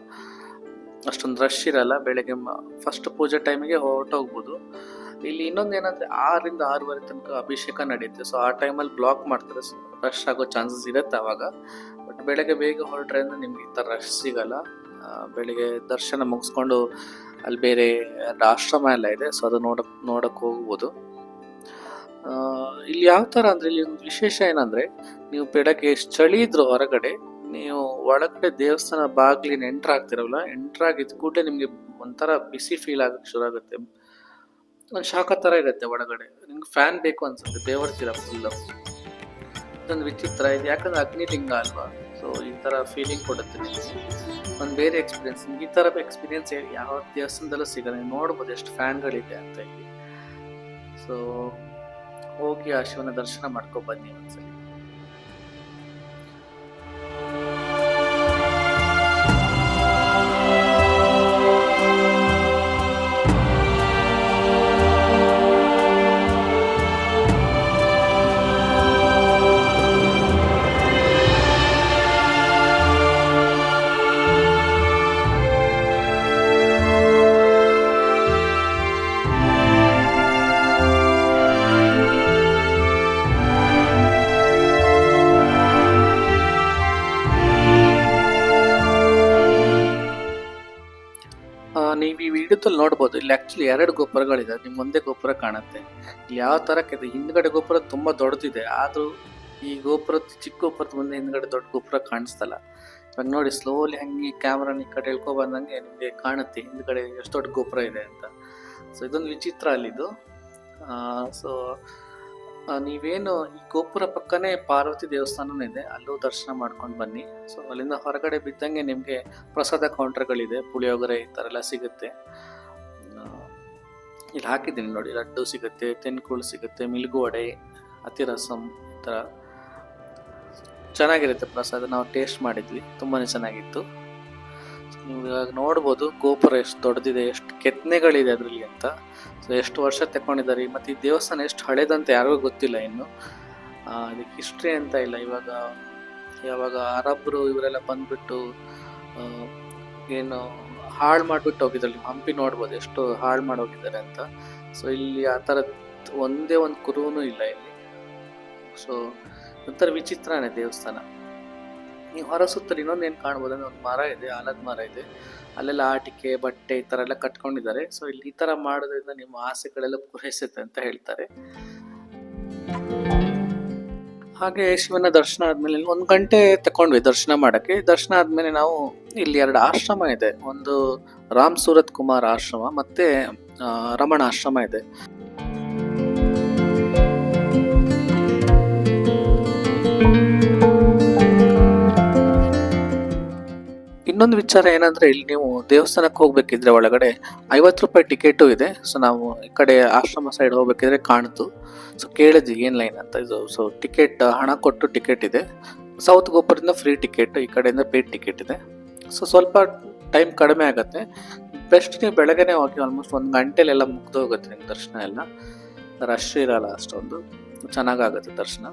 ಅಷ್ಟೊಂದು ರಶ್ ಇರಲ್ಲ, ಬೆಳಗ್ಗೆ ಫಸ್ಟ್ ಪೂಜೆ ಟೈಮಿಗೆ ಹೊರಟೋಗ್ಬೋದು. ಇಲ್ಲಿ ಇನ್ನೊಂದು ಏನಂದ್ರೆ ಆರರಿಂದ ಆರೂವರೆ ತನಕ ಅಭಿಷೇಕ ನಡೆಯುತ್ತೆ ಸೊ ಆ ಟೈಮಲ್ಲಿ ಬ್ಲಾಕ್ ಮಾಡ್ತಾರೆ ರಶ್ ಆಗೋ ಚಾನ್ಸಸ್ ಇರುತ್ತೆ ಅವಾಗ. ಬಟ್ ಬೆಳಗ್ಗೆ ಬೇಗ ಹೊರಟ್ರೆ ಅಂದ್ರೆ ನಿಮ್ಗೆ ಈ ಥರ ರಶ್ ಸಿಗಲ್ಲ. ಬೆಳಿಗ್ಗೆ ದರ್ಶನ ಮುಗಿಸ್ಕೊಂಡು ಅಲ್ಲಿ ಬೇರೆ ಆಶ್ರಮ ಎಲ್ಲ ಇದೆ ಸೊ ಅದು ನೋಡಕ್ ನೋಡಕ್ ಹೋಗ್ಬೋದು. ಇಲ್ಲಿ ಯಾವ ಥರ ಅಂದರೆ ಇಲ್ಲಿ ಒಂದು ವಿಶೇಷ ಏನಂದ್ರೆ, ನೀವು ಬೆಳಗ್ಗೆ ಚಳಿ ಇದ್ರು ಹೊರಗಡೆ, ನೀವು ಒಳಗಡೆ ದೇವಸ್ಥಾನ ಬಾಗ್ಲಿನ ಎಂಟ್ರ್ ಆಗ್ತಿರಲ್ಲ ಎಂಟ್ರ್ ಆಗಿದ ಕೂಡಲೇ ನಿಮಗೆ ಒಂಥರ ಬಿಸಿ ಫೀಲ್ ಆಗಕ್ಕೆ ಶುರು ಆಗುತ್ತೆ. ಒಂದು ಶಾಖ ಥರ ಇರುತ್ತೆ ಒಳಗಡೆ. ನಿಮ್ಗೆ ಫ್ಯಾನ್ ಬೇಕು ಅನ್ಸುತ್ತೆ ಬೆವರ್ತೀರ ಫುಲ್ಲು ಇದೊಂದು ವಿಚಿತ್ರ, ಇದು ಯಾಕಂದ್ರೆ ಅಗ್ನಿಲಿಂಗ ಅಲ್ವಾ? ಸೊ ಈ ಥರ ಫೀಲಿಂಗ್ ಕೊಡುತ್ತೆ ಒಂದು ಬೇರೆ ಎಕ್ಸ್ಪೀರಿಯನ್ಸ್ ಈ ಥರ ಎಕ್ಸ್ಪೀರಿಯನ್ಸ್ ಯಾವ ದೇವಸ್ಥಾನದಲ್ಲೂ ಸಿಗಲ್ಲ. ನೀವು ನೋಡ್ಬೋದು ಎಷ್ಟು ಫ್ಯಾನ್ಗಳಿದೆ ಅಂತ ಇಲ್ಲಿ ಸೊ ಹೋಗಿ ಆ ಶಿವನ ದರ್ಶನ ಮಾಡ್ಕೊ ಬನ್ನಿ ಒಂದ್ಸಲಿ. ನೋಡ್ಬೋದು. ಇಲ್ಲಿ ಆ್ಯಕ್ಚುಲಿ ಎರಡು ಗೋಪುರಗಳಿದೆ. ನಿಮ್ಮ ಒಂದೇ ಗೋಪುರ ಕಾಣುತ್ತೆ. ಇಲ್ಲಿ ಯಾವ ಥರಕ್ಕಿದೆ ಹಿಂದ್ಗಡೆ ಗೋಪುರ ತುಂಬ ದೊಡ್ಡದಿದೆ. ಆದರೂ ಈ ಗೋಪುರದ ಚಿಕ್ಕ ಗೋಪುರದ ಮುಂದೆ ಹಿಂದ್ಗಡೆ ದೊಡ್ಡ ಗೋಪುರ ಕಾಣಿಸ್ತಲ್ಲ. ಇವಾಗ ನೋಡಿ ಸ್ಲೋಲಿ ಹಂಗೆ ಕ್ಯಾಮ್ರಾನ ಈ ಕಡೆ ಎಳ್ಕೊ ಬಂದಂಗೆ ನಿಮಗೆ ಕಾಣುತ್ತೆ. ಹಿಂದ್ಗಡೆ ಎಷ್ಟು ದೊಡ್ಡ ಗೋಪುರ ಇದೆ ಅಂತ. ಸೊ ಇದೊಂದು ವಿಚಿತ್ರ ಅಲ್ಲಿದು ಸೊ ನೀವೇನು ಈ ಗೋಪುರ ಪಕ್ಕನೇ ಪಾರ್ವತಿ ದೇವಸ್ಥಾನನೂ ಇದೆ. ಅಲ್ಲೂ ದರ್ಶನ ಮಾಡ್ಕೊಂಡು ಬನ್ನಿ. ಸೊ ಅಲ್ಲಿಂದ ಹೊರಗಡೆ ಬಿದ್ದಂಗೆ ನಿಮಗೆ ಪ್ರಸಾದ ಕೌಂಟರ್ಗಳಿದೆ ಪುಳಿಯೋಗರೆ ಈ ಥರ ಎಲ್ಲ ಸಿಗುತ್ತೆ. ಇಲ್ಲಿ ಹಾಕಿದ್ದೀನಿ ನೋಡಿ, ಲಡ್ಡು ಸಿಗುತ್ತೆ ತೆನ್ಕುಳು ಸಿಗುತ್ತೆ ಮಿಲ್ಗು ವಡೆ ಅತಿರಸಂ ಥರ ಚೆನ್ನಾಗಿರುತ್ತೆ ಪ್ರಸಾದ, ನಾವು ಟೇಸ್ಟ್ ಮಾಡಿದ್ವಿ ತುಂಬಾ ಚೆನ್ನಾಗಿತ್ತು. ನೀವು ಇವಾಗ ನೋಡ್ಬೋದು ಗೋಪುರ ಎಷ್ಟು ದೊಡ್ಡದಿದೆ, ಎಷ್ಟು ಕೆತ್ತನೆಗಳಿದೆ ಅದರಲ್ಲಿ ಅಂತ. ಸೊ ಎಷ್ಟು ವರ್ಷ ತಗೊಂಡಿದ್ದಾರೆ ಮತ್ತು ಈ ದೇವಸ್ಥಾನ ಎಷ್ಟು ಹಳೇದಂತ ಯಾರಿಗೂ ಗೊತ್ತಿಲ್ಲ ಇನ್ನು. ಅದಕ್ಕೆ ಹಿಸ್ಟ್ರಿ ಅಂತ ಇಲ್ಲ, ಇವಾಗ, ಯಾವಾಗ ಅರಬ್ರು ಇವರೆಲ್ಲ ಬಂದ್ಬಿಟ್ಟು ಏನು ಹಾಳು ಮಾಡಿಬಿಟ್ಟು ಹೋಗಿದ್ದಾರೆ ಹಂಪಿ ನೋಡ್ಬೋದು ಎಷ್ಟು ಹಾಳು ಮಾಡಿ ಹೋಗಿದ್ದಾರೆ ಅಂತ. ಸೊ ಇಲ್ಲಿ ಆ ಥರ ಒಂದೇ ಒಂದು ಕುರುವೂ ಇಲ್ಲ ಇಲ್ಲಿ. ಸೊ ಒಂಥರ ವಿಚಿತ್ರನೇ ದೇವಸ್ಥಾನ. ನೀವು ಹೊರ ಸುತ್ತಲು ಇನ್ನೊಂದು ಏನು ಕಾಣ್ಬೋದು ಅಂದರೆ ಒಂದು ಮರ ಇದೆ, ಆಲದ ಮರ ಇದೆ. ಅಲ್ಲೆಲ್ಲ ಆಟಿಕೆ, ಬಟ್ಟೆ ಈ ಥರ ಎಲ್ಲ ಕಟ್ಕೊಂಡಿದ್ದಾರೆ. ಸೊ ಇಲ್ಲಿ ಈ ಥರ ಮಾಡೋದ್ರಿಂದ ನಿಮ್ಮ ಆಸೆಗಳೆಲ್ಲ ಪೂರೈಸುತ್ತೆ ಅಂತ ಹೇಳ್ತಾರೆ. ಹಾಗೆ ಶಿವನ ದರ್ಶನ ಆದ್ಮೇಲೆ ಒಂದು ಗಂಟೆ ತಕೊಂಡ್ವಿ ದರ್ಶನ ಮಾಡಕ್ಕೆ. ದರ್ಶನ ಆದ್ಮೇಲೆ ನಾವು ಇಲ್ಲಿ ಎರಡು ಆಶ್ರಮ ಇದೆ. ಒಂದು ರಾಮ್ ಸೂರತ್ ಕುಮಾರ್ ಆಶ್ರಮ ಮತ್ತೆ ರಮಣ ಆಶ್ರಮ ಇದೆ. ಇನ್ನೊಂದು ವಿಚಾರ ಏನಂದ್ರೆ ಇಲ್ಲಿ ನೀವು ದೇವಸ್ಥಾನಕ್ಕೆ ಹೋಗ್ಬೇಕಿದ್ರೆ ಒಳಗಡೆ ಐವತ್ತು ರೂಪಾಯಿ ಟಿಕೆಟು ಇದೆ. ಸೊ ನಾವು ಈ ಕಡೆ ಆಶ್ರಮ ಸೈಡ್ ಹೋಗ್ಬೇಕಿದ್ರೆ ಕಾಣ್ತು. ಸೊ ಕೇಳಿದ್ವಿ ಏನು ಲೈನ್ ಅಂತ. ಇದು ಸೊ ಟಿಕೆಟ್, ಹಣ ಕೊಟ್ಟು ಟಿಕೆಟ್ ಇದೆ. ಸೌತ್ ಗೋಪುರದಿಂದ ಫ್ರೀ ಟಿಕೆಟ್, ಈ ಕಡೆಯಿಂದ ಪೇಡ್ ಟಿಕೆಟ್ ಇದೆ. ಸೊ ಸ್ವಲ್ಪ ಟೈಮ್ ಕಡಿಮೆ ಆಗುತ್ತೆ. ಬೆಸ್ಟ್ ನೀವು ಬೆಳಗ್ಗೆನೇ ಹೋಗಿ ಆಲ್ಮೋಸ್ಟ್ ಒಂದು ಗಂಟೆಲೆಲ್ಲ ಮುಗ್ದು ಹೋಗುತ್ತೆ ನಿಮ್ಮ ದರ್ಶನ ಎಲ್ಲ. ರಶ್ ಇರಲ್ಲ ಅಷ್ಟೊಂದು. ಚೆನ್ನಾಗಾಗುತ್ತೆ ದರ್ಶನ.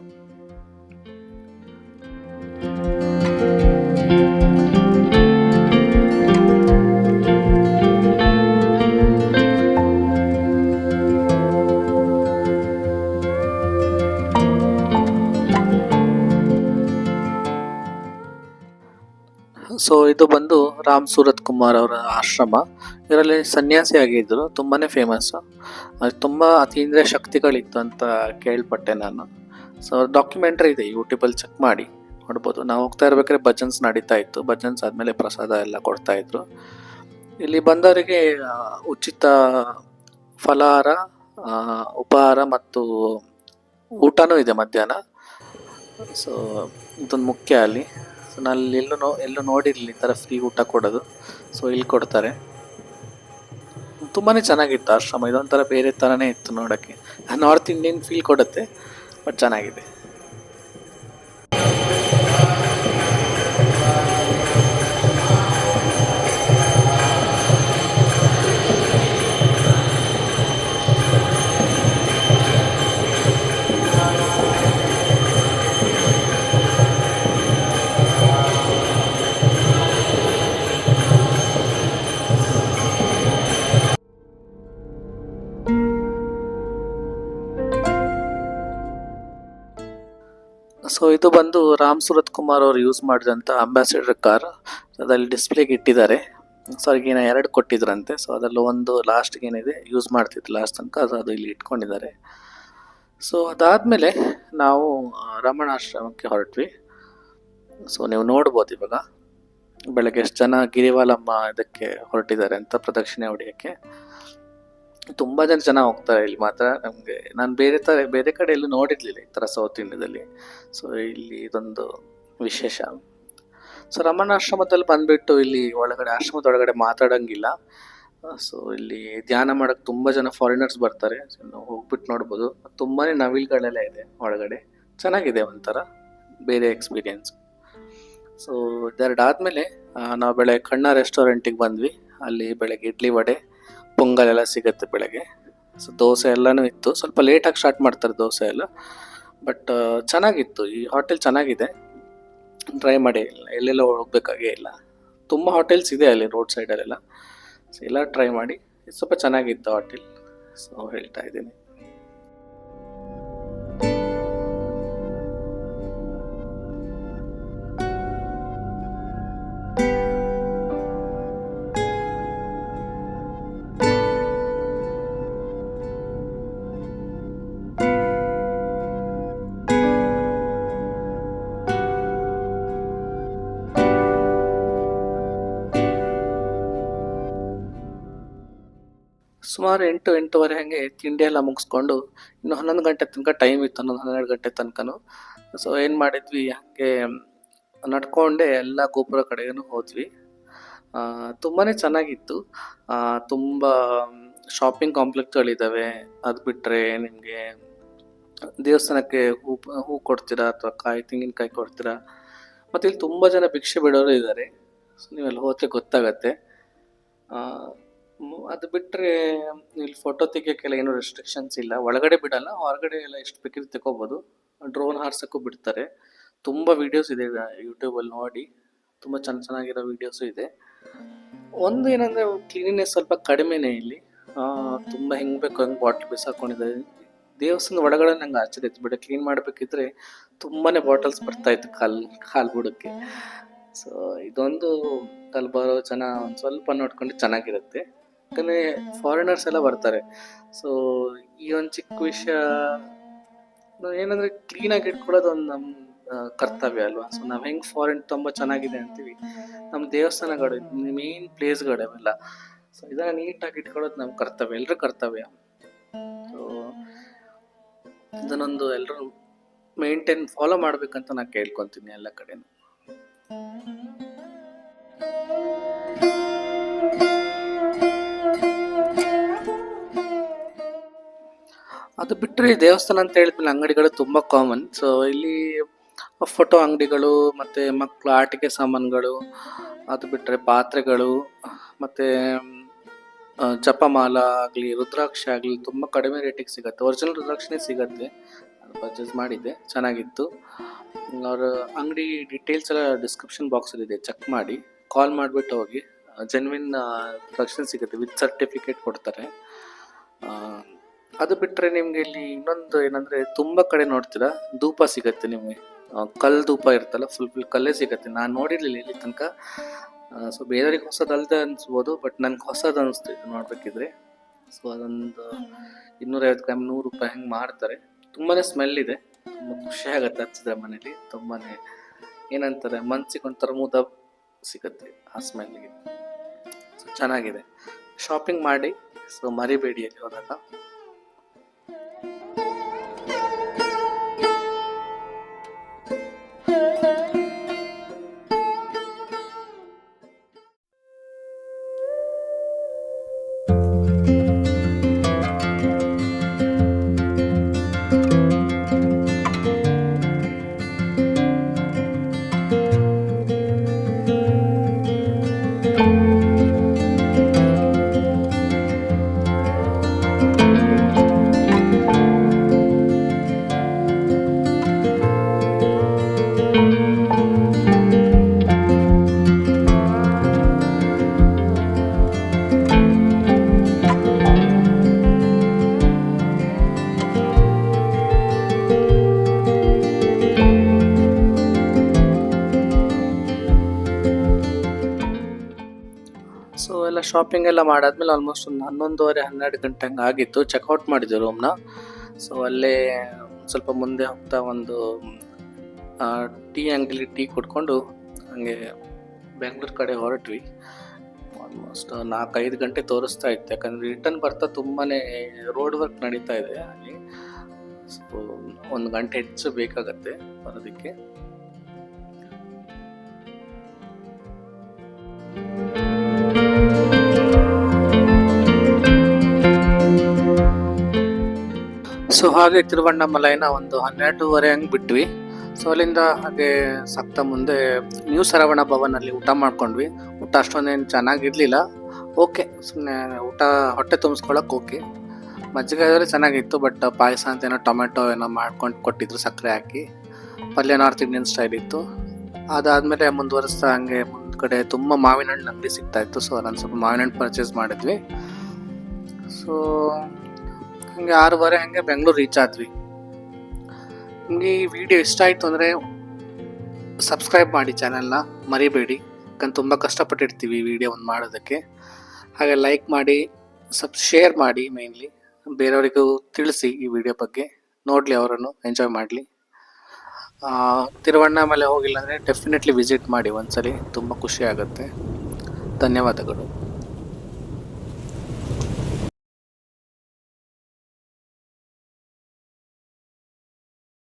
ಸೊ ಇದು ಬಂದು ರಾಮ್ ಸೂರತ್ ಕುಮಾರ್ ಅವರ ಆಶ್ರಮ. ಇದರಲ್ಲಿ ಸನ್ಯಾಸಿ ಆಗಿದ್ರು ತುಂಬಾ ಫೇಮಸ್ ಅದು ತುಂಬ ಅತೀಂದ್ರಿಯ ಶಕ್ತಿಗಳಿತ್ತು ಅಂತ ಕೇಳ್ಪಟ್ಟೆ ನಾನು. ಸೊ ಡಾಕ್ಯುಮೆಂಟ್ರಿ ಇದೆ ಯೂಟ್ಯೂಬಲ್ಲಿ ಚೆಕ್ ಮಾಡಿ ನೋಡ್ಬೋದು. ನಾವು ಹೋಗ್ತಾ ಇರ್ಬೇಕಾದ್ರೆ ಭಜನ್ಸ್ ನಡೀತಾ ಇತ್ತು. ಭಜನ್ಸ್ ಆದಮೇಲೆ ಪ್ರಸಾದ ಎಲ್ಲ ಕೊಡ್ತಾ ಇದ್ರು. ಇಲ್ಲಿ ಬಂದವರಿಗೆ ಉಚಿತ ಫಲಹಾರ ಉಪಹಾರ ಮತ್ತು ಊಟನೂ ಇದೆ ಮಧ್ಯಾಹ್ನ. ಸೊ ಇದೊಂದು ಮುಖ್ಯ ಅಲ್ಲಿ. ಸೊ ನಾನು ಎಲ್ಲೂ ನೋ, ಎಲ್ಲೂ ನೋಡಿರಲಿ ಈ ಥರ ಫ್ರೀ ಊಟ ಕೊಡೋದು. ಸೊ ಇಲ್ಲಿ ಕೊಡ್ತಾರೆ. ತುಂಬಾ ಚೆನ್ನಾಗಿತ್ತು ಆಶ್ರಮ. ಇದೊಂಥರ ಬೇರೆ ಥರನೇ ಇತ್ತು ನೋಡೋಕ್ಕೆ. ನಾರ್ತ್ ಇಂಡಿಯನ್ ಫೀಲ್ ಕೊಡುತ್ತೆ ಬಟ್ ಚೆನ್ನಾಗಿದೆ. ಸೊ ಇದು ಬಂದು ರಾಮ್ ಸುರತ್ ಕುಮಾರ್ ಅವರು ಯೂಸ್ ಮಾಡಿದಂಥ ಅಂಬಾಸಿಡರ್ ಕಾರ್ ಅದಲ್ಲಿ ಡಿಸ್ಪ್ಲೇಗೆ ಇಟ್ಟಿದ್ದಾರೆ. ಸೊ ಅದಕ್ಕೇನೋ ಎರಡು ಕೊಟ್ಟಿದ್ರಂತೆ. ಸೊ ಅದರಲ್ಲಿ ಒಂದು ಲಾಸ್ಟ್ಗೆ ಏನಿದೆ ಯೂಸ್ ಮಾಡ್ತಿತ್ತು ಲಾಸ್ಟ್ ತನಕ. ಅದು ಅದು ಇಲ್ಲಿ ಇಟ್ಕೊಂಡಿದ್ದಾರೆ. ಸೊ ಅದಾದಮೇಲೆ ನಾವು ರಮಣಾಶ್ರಮಕ್ಕೆ ಹೊರಟ್ವಿ. ಸೊ ನೀವು ನೋಡ್ಬೋದು ಇವಾಗ. ಬೆಳಗ್ಗೆ ಎಷ್ಟು ಜನ ಗಿರಿವಾಲಮ್ಮ ಇದಕ್ಕೆ ಹೊರಟಿದ್ದಾರೆ ಅಂತ ಪ್ರದಕ್ಷಿಣೆ ಹೊಡೆಯೋಕ್ಕೆ. ತುಂಬ ಜನ ಜನ ಹೋಗ್ತಾರೆ ಇಲ್ಲಿ ಮಾತ್ರ. ನಮಗೆ ನಾನು ಬೇರೆ ತರ ಬೇರೆ ಕಡೆ ಎಲ್ಲೂ ನೋಡಿರ್ಲಿಲ್ಲ ಈ ಥರ ಸೌತ್ ಇಂಡಿಯಾದಲ್ಲಿ ಸೊ ಇಲ್ಲಿ ಇದೊಂದು ವಿಶೇಷ. ಸೊ ರಮಣಾಶ್ರಮದಲ್ಲಿ ಬಂದ್ಬಿಟ್ಟು ಇಲ್ಲಿ ಒಳಗಡೆ ಆಶ್ರಮದ ಒಳಗಡೆ ಮಾತಾಡಂಗಿಲ್ಲ. ಸೊ ಇಲ್ಲಿ ಧ್ಯಾನ ಮಾಡೋಕ್ಕೆ ತುಂಬ ಜನ ಫಾರಿನರ್ಸ್ ಬರ್ತಾರೆ. ಹೋಗ್ಬಿಟ್ಟು ನೋಡ್ಬೋದು. ತುಂಬಾ ನವಿಲ್ಗಳೆಲ್ಲ ಇದೆ ಒಳಗಡೆ. ಚೆನ್ನಾಗಿದೆ ಒಂಥರ, ಬೇರೆ ಎಕ್ಸ್ಪೀರಿಯನ್ಸ್ ಸೊ ಇದೆರಡು ಆದಮೇಲೆ ನಾವು ಬೆಳಗ್ಗೆ ಕಣ್ಣ ರೆಸ್ಟೋರೆಂಟಿಗೆ ಬಂದ್ವಿ. ಅಲ್ಲಿ ಬೆಳಗ್ಗೆ ಇಡ್ಲಿ ವಡೆ ಪೊಂಗಲ್ ಎಲ್ಲ ಸಿಗುತ್ತೆ ಬೆಳಗ್ಗೆ. ಸೊ ದೋಸೆ ಎಲ್ಲನೂ ಇತ್ತು. ಸ್ವಲ್ಪ ಲೇಟಾಗಿ ಸ್ಟಾರ್ಟ್ ಮಾಡ್ತಾರೆ ದೋಸೆ ಎಲ್ಲ. ಬಟ್ ಚೆನ್ನಾಗಿತ್ತು. ಈ ಹೋಟೆಲ್ ಚೆನ್ನಾಗಿದೆ. ಟ್ರೈ ಮಾಡಿ. ಎಲ್ಲೆಲ್ಲ ಹೋಗ್ಬೇಕಾಗೇ ಇಲ್ಲ. ತುಂಬ ಹೋಟೆಲ್ಸ್ ಇದೆ ಅಲ್ಲಿ ರೋಡ್ ಸೈಡಲ್ಲೆಲ್ಲ ಸೊ ಎಲ್ಲ ಟ್ರೈ ಮಾಡಿ. ಸ್ವಲ್ಪ ಚೆನ್ನಾಗಿತ್ತು ಹೋಟೆಲ್ ಸೊ ಹೇಳ್ತಾ ಇದ್ದೀನಿ. ಸುಮಾರು ಎಂಟು, ಎಂಟೂವರೆ ಹಾಗೆ ತಿಂಡಿ ಎಲ್ಲ ಮುಗಿಸ್ಕೊಂಡು ಇನ್ನು ಹನ್ನೊಂದು ಗಂಟೆ ತನಕ ಟೈಮ್ ಇತ್ತು, ಹನ್ನೊಂದು, ಹನ್ನೆರಡು ಗಂಟೆ ತನಕನೂ. ಸೊ ಏನು ಮಾಡಿದ್ವಿ, ಹಾಗೆ ನಡ್ಕೊಂಡೆ ಎಲ್ಲ ಗೋಪುರ ಕಡೆಗೂ ಹೋದ್ವಿ. ತುಂಬಾ ಚೆನ್ನಾಗಿತ್ತು. ತುಂಬ ಶಾಪಿಂಗ್ ಕಾಂಪ್ಲೆಕ್ಸ್ಗಳಿದ್ದಾವೆ ಅದು ಬಿಟ್ಟರೆ ನಿಮಗೆ ದೇವಸ್ಥಾನಕ್ಕೆ ಹೂ ಹೂ ಕೊಡ್ತೀರಾ ಅಥವಾ ಕಾಯಿ, ತೆಂಗಿನಕಾಯಿ ಕೊಡ್ತೀರಾ? ಮತ್ತು ಇಲ್ಲಿ ತುಂಬ ಜನ ಭಿಕ್ಷೆ ಬಿಡೋರು ಇದ್ದಾರೆ ಸೊ ನೀವೆಲ್ಲ ಹೋದರೆ ಗೊತ್ತಾಗತ್ತೆ. ಅದು ಬಿಟ್ಟರೆ ಇಲ್ಲಿ ಫೋಟೋ ತೆಗಿಯೋಕ್ಕೆಲ್ಲ ಏನೂ ರೆಸ್ಟ್ರಿಕ್ಷನ್ಸ್ ಇಲ್ಲ. ಒಳಗಡೆ ಬಿಡಲ್ಲ, ಹೊರಗಡೆ ಎಲ್ಲ ಎಷ್ಟು ಬೇಕಿದ್ರೆ ತಗೋಬೋದು ಡ್ರೋನ್ ಹಾರ್ಸೋಕ್ಕೂ ಬಿಡ್ತಾರೆ. ತುಂಬ ವೀಡಿಯೋಸ್ ಇದೆ ಯೂಟ್ಯೂಬಲ್ಲಿ ನೋಡಿ. ತುಂಬ ಚೆನ್ನ ಚೆನ್ನಾಗಿರೋ ವೀಡಿಯೋಸು ಇದೆ. ಒಂದು ಏನಂದರೆ ಕ್ಲೀನಿನೆಸ್ ಸ್ವಲ್ಪ ಕಡಿಮೆನೇ ಇಲ್ಲಿ. ತುಂಬ ಹೆಂಗೆ ಬೇಕು ಹಂಗೆ ಬಾಟ್ಲ್ ಬಿಸಾಕೊಂಡಿದ್ದಾರೆ ದೇವಸ್ಥಾನದ ಒಳಗಡೆ ನಂಗೆ ಆಚರಿ ಇತ್ತು ಬಿಡ ಕ್ಲೀನ್ ಮಾಡಬೇಕಿದ್ರೆ ತುಂಬಾ ಬಾಟಲ್ಸ್ ಬರ್ತಾ ಇತ್ತು ಕಾಲ್, ಕಾಲು ಬುಡಕ್ಕೆ. ಸೊ ಇದೊಂದು ಅಲ್ಲಿ ಬರೋ ಜನ ಒಂದು ಸ್ವಲ್ಪ ನೋಡ್ಕೊಂಡು ಚೆನ್ನಾಗಿರುತ್ತೆ. ಯಾಕಂದರೆ ಫಾರಿನರ್ಸ್ ಎಲ್ಲ ಬರ್ತಾರೆ. ಸೊ ಈ ಒಂದು ಚಿಕ್ಕ ವಿಷಯ ಏನಂದ್ರೆ ಕ್ಲೀನಾಗಿ ಇಟ್ಕೊಳ್ಳೋದು ಒಂದು ನಮ್ಮ ಕರ್ತವ್ಯ ಅಲ್ವಾ? ಸೊ ನಾವು ಹೆಂಗೆ ಫಾರಿನ್ ತುಂಬ ಚೆನ್ನಾಗಿದೆ ಅಂತೀವಿ. ನಮ್ಮ ದೇವಸ್ಥಾನಗಳು ಮೇನ್ ಪ್ಲೇಸ್ಗಳು ಅವೆಲ್ಲ. ಸೊ ಇದನ್ನ ನೀಟಾಗಿ ಇಟ್ಕೊಳ್ಳೋದು ನಮ್ಮ ಕರ್ತವ್ಯ ಎಲ್ಲರ ಕರ್ತವ್ಯ. ಸೊ ಇದನ್ನೊಂದು ಎಲ್ಲರೂ ಮೇಂಟೈನ್ ಫಾಲೋ ಮಾಡ್ಬೇಕಂತ ನಾನು ಕೇಳ್ಕೊತೀನಿ ಎಲ್ಲ ಕಡೆನೂ. ಅದು ಬಿಟ್ಟರೆ ದೇವಸ್ಥಾನ ಅಂತ ಹೇಳಿದ್ಮೇಲೆ ಅಂಗಡಿಗಳು ತುಂಬ ಕಾಮನ್ ಸೊ ಇಲ್ಲಿ ಫೋಟೋ ಅಂಗಡಿಗಳು, ಮತ್ತು ಮಕ್ಕಳು ಆಟಿಕೆ ಸಾಮಾನುಗಳು, ಅದು ಬಿಟ್ಟರೆ ಪಾತ್ರೆಗಳು, ಮತ್ತು ಜಪಮಾಲ ಆಗಲಿ, ರುದ್ರಾಕ್ಷಿ ಆಗಲಿ ತುಂಬ ಕಡಿಮೆ ರೇಟಿಗೆ ಸಿಗುತ್ತೆ. ಒರಿಜಿನಲ್ ರುದ್ರಾಕ್ಷಿನೇ ಸಿಗುತ್ತೆ. ಪರ್ಚೇಸ್ ಮಾಡಿದ್ದೆ. ಚೆನ್ನಾಗಿತ್ತು. ಅವರ ಅಂಗಡಿ ಡೀಟೇಲ್ಸ್ ಎಲ್ಲ ಡಿಸ್ಕ್ರಿಪ್ಷನ್ ಬಾಕ್ಸಲ್ಲಿದೆ ಚೆಕ್ ಮಾಡಿ. ಕಾಲ್ ಮಾಡಿಬಿಟ್ಟು ಹೋಗಿ. ಜೆನ್ವಿನ್ ರುದ್ರಾಕ್ಷಿ ಸಿಗುತ್ತೆ. ವಿತ್ ಸರ್ಟಿಫಿಕೇಟ್ ಕೊಡ್ತಾರೆ. ಅದು ಬಿಟ್ಟರೆ ನಿಮಗೆ ಇಲ್ಲಿ ಇನ್ನೊಂದು ಏನಂದರೆ ತುಂಬ ಕಡೆ ನೋಡ್ತೀರಾ? ಧೂಪ ಸಿಗುತ್ತೆ ನಿಮಗೆ. ಕಲ್ ಧೂಪ ಇರುತ್ತಲ್ಲ ಫುಲ್ ಫುಲ್ ಕಲ್ಲೇ ಸಿಗುತ್ತೆ. ನಾನು ನೋಡಿರಲಿಲ್ಲ ಇಲ್ಲಿ ತನಕ. ಸೊ ಬೇರೆಯವ್ರಿಗೆ ಹೊಸದಲ್ಲದೆ ಅನಿಸ್ಬೋದು ಬಟ್ ನನಗೆ ಹೊಸದು ಅನಿಸ್ತು ಇದು ನೋಡಬೇಕಿದ್ರೆ. ಸೊ ಅದೊಂದು ಇನ್ನೂರೈವತ್ತು ಗ್ರಾಮ್, ನೂರು ರೂಪಾಯಿ ಹಂಗೆ ಮಾಡ್ತಾರೆ. ತುಂಬಾ ಸ್ಮೆಲ್ ಇದೆ. ತುಂಬ ಖುಷಿ ಆಗುತ್ತೆ ಹಚ್ಚಿದ್ರೆ ಮನೇಲಿ. ತುಂಬಾ ಏನಂತಾರೆ, ಮನ್ಸಿಗೆ ಒಂಥರ ಮುದ ಸಿಗುತ್ತೆ ಆ ಸ್ಮೆಲ್ಗೆ ಸೊ ಚೆನ್ನಾಗಿದೆ. ಶಾಪಿಂಗ್ ಮಾಡಿ ಸೊ ಮರಿಬೇಡಿ ಅಲ್ಲಿ ಹೋದಾಗ. ಸೊ ಎಲ್ಲ ಶಾಪಿಂಗ್ ಎಲ್ಲ ಮಾಡಾದ್ಮೇಲೆ ಆಲ್ಮೋಸ್ಟ್ ಒಂದು ಹನ್ನೊಂದುವರೆ, ಹನ್ನೆರಡು ಗಂಟೆ ಹಂಗೆ ಆಗಿತ್ತು. ಚೆಕ್ಔಟ್ ಮಾಡಿದ್ವಿ ರೂಮ್ನ ಸೊ ಅಲ್ಲೇ ಸ್ವಲ್ಪ ಮುಂದೆ ಹೋಗ್ತಾ ಒಂದು ಟೀ ಅಂಗಡಿಲಿ ಟೀ ಕುಡ್ಕೊಂಡು ಹಂಗೆ ಬೆಂಗಳೂರು ಕಡೆ ಹೊರಟ್ವಿ. ಆಲ್ಮೋಸ್ಟ್ ನಾಲ್ಕೈದು ಗಂಟೆ ತೋರಿಸ್ತಾ ಇತ್ತು. ಯಾಕಂದರೆ ರಿಟರ್ನ್ ಬರ್ತಾ ತುಂಬಾ ರೋಡ್ ವರ್ಕ್ ನಡೀತಾ ಇದೆ ಅಲ್ಲಿ. ಸೊ ಒಂದು ಗಂಟೆ ಹೆಚ್ಚು ಬೇಕಾಗತ್ತೆ ಬರೋದಕ್ಕೆ. ಸೊ ಹಾಗೆ ತಿರುವಣ್ಣಾಮಲೈನ ಒಂದು ಹನ್ನೆರಡೂವರೆ ಹಂಗೆ ಬಿಟ್ವಿ. ಸೊ ಅಲ್ಲಿಂದ ಹಾಗೆ ಸಪ್ತ ಮುಂದೆ ನ್ಯೂ ಸರವಣ ಭವನಲ್ಲಿ ಊಟ ಮಾಡ್ಕೊಂಡ್ವಿ. ಊಟ ಅಷ್ಟೊಂದೇನು ಚೆನ್ನಾಗಿರ್ಲಿಲ್ಲ. ಓಕೆ ಸುಮ್ಮನೆ ಊಟ ಹೊಟ್ಟೆ ತುಂಬಿಸ್ಕೊಳಕ್ಕೆ ಓಕೆ. ಮಜ್ಜಿಗೆ ಆದರೆ ಚೆನ್ನಾಗಿತ್ತು, ಬಟ್ ಪಾಯಸ ಅಂತ ಏನೋ ಟೊಮೆಟೊ ಏನೋ ಮಾಡ್ಕೊಂಡು ಕೊಟ್ಟಿದ್ರು ಸಕ್ಕರೆ ಹಾಕಿ. ಪಲ್ಯ ನಾರ್ತ್ ಇಂಡಿಯನ್ ಸ್ಟೈಲ್ ಇತ್ತು. ಅದಾದಮೇಲೆ ಮುಂದುವರಿಸ್ತಾ ಹಂಗೆ ಮುಂದ್ಗಡೆ ತುಂಬ ಮಾವಿನ ಹಣ್ಣು ಅಂಗಡಿ ಸಿಗ್ತಾ ಇತ್ತು. ಸೊ ನಾನು ಸ್ವಲ್ಪ ಮಾವಿನ ಹಣ್ಣು ಪರ್ಚೇಸ್ ಮಾಡಿದ್ವಿ. ಸೊ ಹಂಗೆ ಆರೂವರೆ ಹಂಗೆ ಬೆಂಗಳೂರು ರೀಚ್ ಆದ್ವಿ. ನಿಮಗೆ ಈ ವಿಡಿಯೋ ಇಷ್ಟ ಆಯಿತು ಅಂದರೆ ಸಬ್ಸ್ಕ್ರೈಬ್ ಮಾಡಿ ಚಾನಲ್ನ ಮರಿಬೇಡಿ. ಯಾಕಂದ್ರೆ ತುಂಬ ಕಷ್ಟಪಟ್ಟಿರ್ತೀವಿ ಈ ವಿಡಿಯೋ ಒಂದು ಮಾಡೋದಕ್ಕೆ. ಹಾಗೆ ಲೈಕ್ ಮಾಡಿ ಸಬ್ ಶೇರ್ ಮಾಡಿ ಮೇಯ್ನ್ಲಿ ಬೇರೆಯವರಿಗೂ ತಿಳಿಸಿ ಈ ವಿಡಿಯೋ ಬಗ್ಗೆ. ನೋಡಲಿ ಅವರನ್ನು ಎಂಜಾಯ್ ಮಾಡಲಿ. ತಿರುವಣ್ಣಾಮಲೆ ಹೋಗಿಲ್ಲ ಅಂದರೆ ಡೆಫಿನೆಟ್ಲಿ ವಿಸಿಟ್ ಮಾಡಿ ಒಂದ್ಸಲಿ. ತುಂಬ ಖುಷಿ ಆಗುತ್ತೆ. ಧನ್ಯವಾದಗಳು.